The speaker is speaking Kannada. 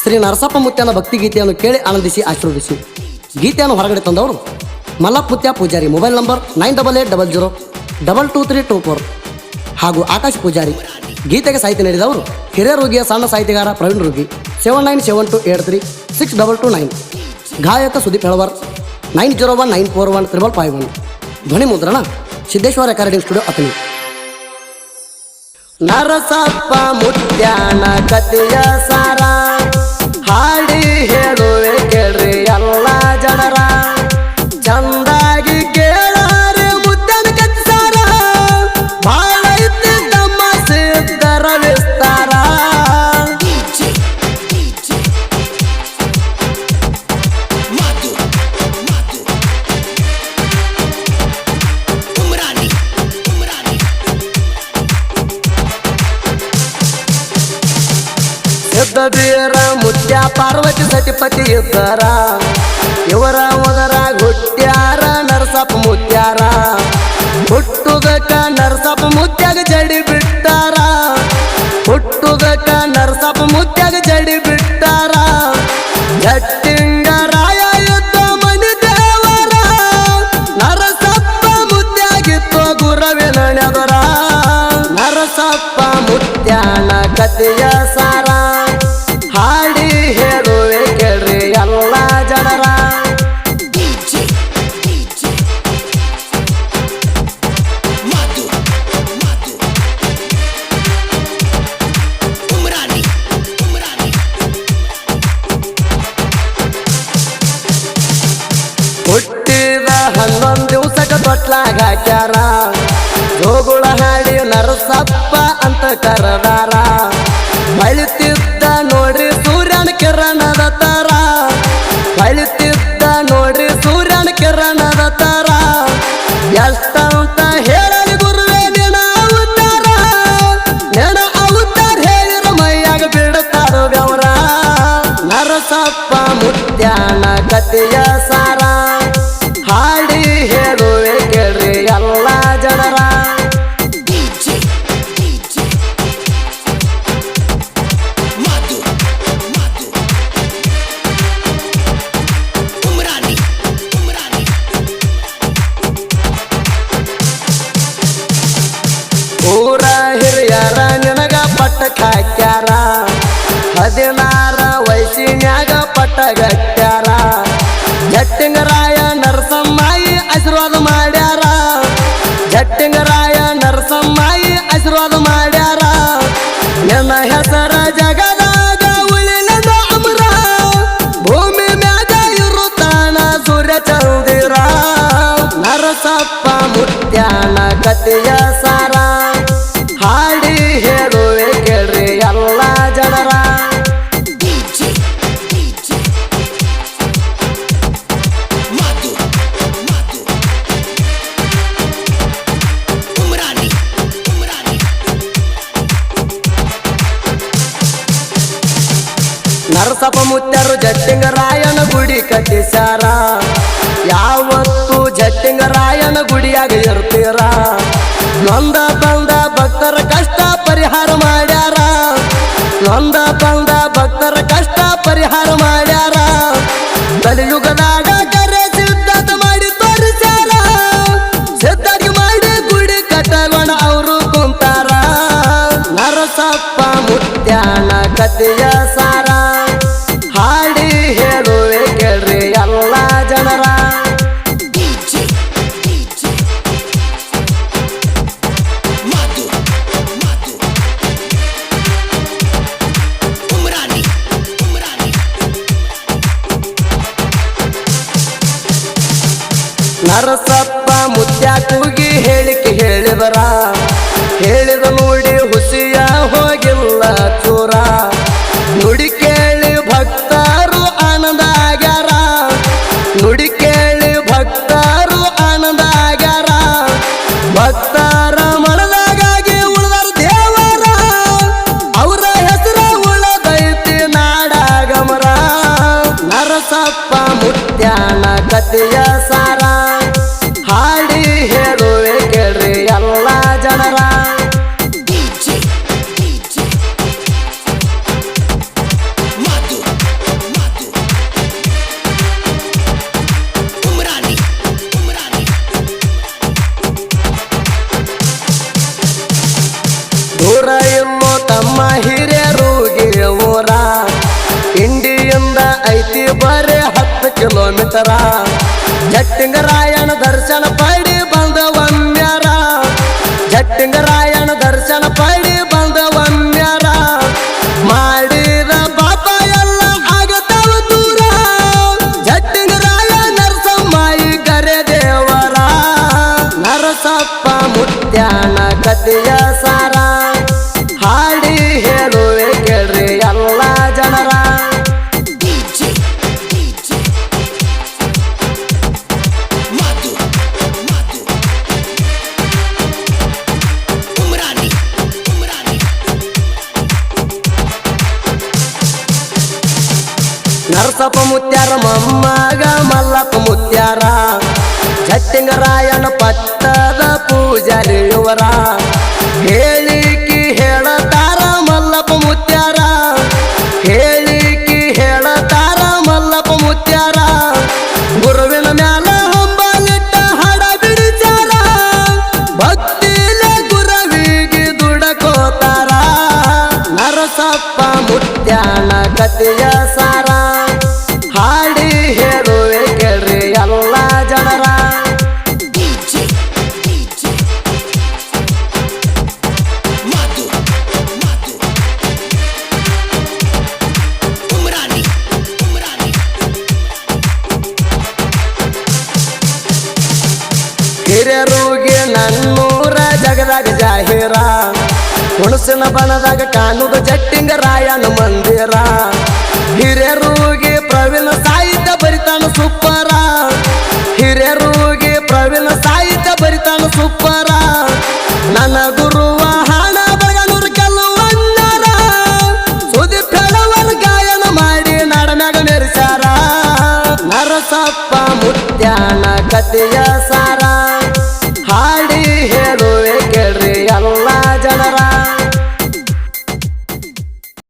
ಶ್ರೀ ನರಸಪ್ಪ ಮುತ್ಯನ ಭಕ್ತಿ ಗೀತೆಯನ್ನು ಕೇಳಿ ಆನಂದಿಸಿ ಆಶೀರ್ವದಿಸಿ. ಗೀತೆಯನ್ನು ಹೊರಗಡೆ ತಂದವರು Mallaputya Pujari mobile number nine double eight double zero double two three two four. ಹಾಗೂ ಆಕಾಶ್ ಪೂಜಾರಿ ಗೀತೆಗೆ ಸಾಹಿತ್ಯ ನೀಡಿದವರು ಹಿರಿಯ ರೋಗಿಯ ಸಣ್ಣ ಸಾಹಿತ್ಯಗಾರ ಪ್ರವೀಣ್ ರೋಗಿ seven nine seven two eight three six double two nine. ಗಾಯಕ Sudeep Helavar nine zero one nine four one triple five one. ಧ್ವನಿ ಮುದ್ರಣ ಸಿದ್ದೇಶ್ವರ ರೆಕಾರ್ಡಿಂಗ್ ಸ್ಟುಡಿಯೋ ಅತನಿ ನರಸಪ್ಪ ಮುತ್ಯಾನ ಕಥೆಯ ಸಾರ. ಬೀರ ಮುತ್ಯ ಪಾರ್ವತಿ ಸತಿಪತಿ ಇದ್ದಾರ. ಇವರ ಮೊದರ ಹುಟ್ಟ್ಯಾರ ನರಸಪ್ಪ ಮುತ್ಯಾರ. ಹುಟ್ಟುಗಟ್ಟ ನರಸಪ್ಪ ಮುತ್ಯಾಗ ಜಡಿ ತೊಟ್ಲಾಗ ಹಾಕ್ಯಾರ. ಜೋಗುಳ ಹಾಡಿ ನರಸಪ್ಪ ಅಂತ ಕರದಾರ. ಬಳಿತಿದ್ದ ನೋಡ್ರಿ ಸೂರ್ಯನ ಕಿರಣದ ಹಾಕ್ಯಾರ. ಹದಿನಾರ ವಯಸ್ಸಿನ್ಯಾಗ ಪಟ್ಟಗಟ್ಟ್ಯಾರ ನರಸಪ್ಪ ಮುತ್ತರು ಜಟ್ಟಿಂಗರಾಯನ ಗುಡಿ ಕಟ್ಟಿಸ್ಯಾರ. ಯಾವತ್ತು ಜಟ್ಟಿಂಗರಾಯನ ಗುಡಿಯಾಗ ಇರ್ತೀರ. ನೊಂದ ಬಂದ ಭಕ್ತರ ಕಷ್ಟ ಪರಿಹಾರ ಮಾಡ್ಯಾರ. ನೊಂದ ಬಂದ ಭಕ್ತರ ಕಷ್ಟ ಪರಿಹಾರ ಮಾಡ್ಯಾರ. ಕಲಿಯುಗದಾಗ ಕರೆ ಸಿದ್ಧತೆ ಮಾಡಿ ಗುಡಿ ಅವರು ಕುಂತಾರ. ನರಸಪ್ಪ ನರಸಪ್ಪ ಮುತ್ಯ ಕೂಗಿ ಹೇಳಿಕೆ ಹೇಳಿದರ ತಮ್ಮ ಇಂಡಿಯಿಂದ ಐತಿ ಬರೆ ಹತ್ತು ಕಿಲೋಮೀಟರ. ಜಟ್ಟಿಂಗ ರಾಯಣ ದರ್ಶನ ಮುತ್ಯಾನ ಕಥೆಯ ಸಾರ. ಹಾಡಿ ಹೇಳುವೆ ಕೇಳ್ರಿ ಎಲ್ಲ ಜನರ. ನರಸಪ್ಪ ಮುತ್ಯಾರ, ಮಮ್ಮಗ ಮಲ್ಲಪ್ಪ ಮುತ್ಯಾರ. ಜಟ್ಟಿಂಗರಾಯಣ ಪಟ್ಟದ ಇವರ ಹೇಳಿಕಿ ಹೇಳತಾರ ಮಲ್ಲಪ್ಪ ಮುತ್ಯಾರ. ಹೇಳಿಕಿ ಹೇಳತಾರ ಮಲ್ಲಪ್ಪ ಮುತ್ಯಾರ. ಗುರುವಿನ ಹಿರಿಯರುಗೆ ನನ್ನೂರ ಜಗದಾಗ ಜಾಹೀರ. ಹುಣಸಿನ ಬಣದಾಗ ಕಾನೂರು ಜಟ್ಟಿಂಗ ರಾಯನ ಮಂದಿರ. ಹಿರಿಯರುಗೆ ಪ್ರವೀಣ ಸಾಹಿತ್ಯ ಬರಿತಾನ ಸುಪ್ಪರ. ಹಿರಿಯರುಗೆ ಪ್ರವೀಣ ಸಾಹಿತ್ಯ ಬರಿತಾನ ಸುಪ್ಪರ. ನನ್ನ ಗುರುವ ಹಣ ಬರಗನೂರು ಕೆಲವಣ್ಣರ ಸುದ್ದಿ ಫೆಳವರ್ ಗಾಯನ ಮಾಡಿ ನಡಮ್ಯಾಗ ಮೆರೆಸಾರ ನರಸಪ್ಪ ಮುತ್ಯಾನ ಕಥೆಯ ಸಾರ.